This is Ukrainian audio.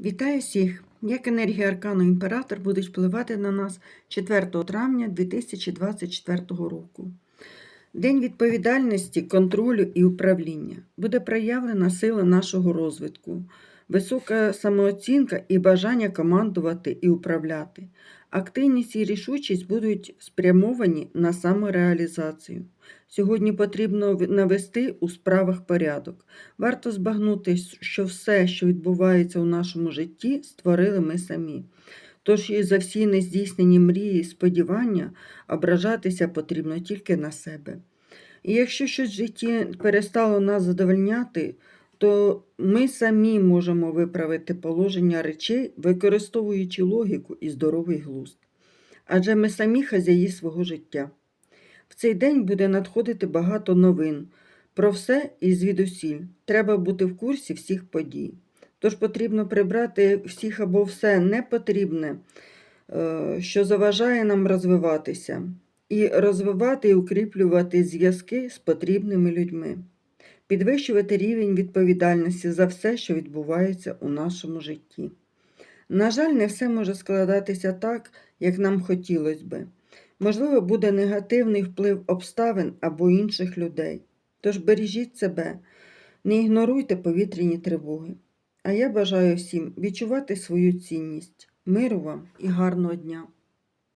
Вітаю всіх! Як енергія Аркану Імператор будуть впливати на нас 4 травня 2024 року. День відповідальності, контролю і управління. Буде проявлена сила нашого розвитку, висока самооцінка і бажання командувати і управляти. Активність і рішучість будуть спрямовані на самореалізацію. Сьогодні потрібно навести у справах порядок. Варто збагнути, що все, що відбувається у нашому житті, створили ми самі. Тож і за всі нездійснені мрії і сподівання ображатися потрібно тільки на себе. І якщо щось в житті перестало нас задовольняти, то ми самі можемо виправити положення речей, використовуючи логіку і здоровий глузд. Адже ми самі хазяї свого життя. В цей день буде надходити багато новин. Про все і звідусіль. Треба бути в курсі всіх подій. Тож потрібно прибрати всіх або все непотрібне, е, що заважає нам розвиватися, і розвивати і укріплювати зв'язки з потрібними людьми, підвищувати рівень відповідальності за все, що відбувається у нашому житті. На жаль, не все може складатися так, як нам хотілося би. Можливо, буде негативний вплив обставин або інших людей. Тож бережіть себе, не ігноруйте повітряні тривоги. А я бажаю всім відчувати свою цінність, миру вам і гарного дня!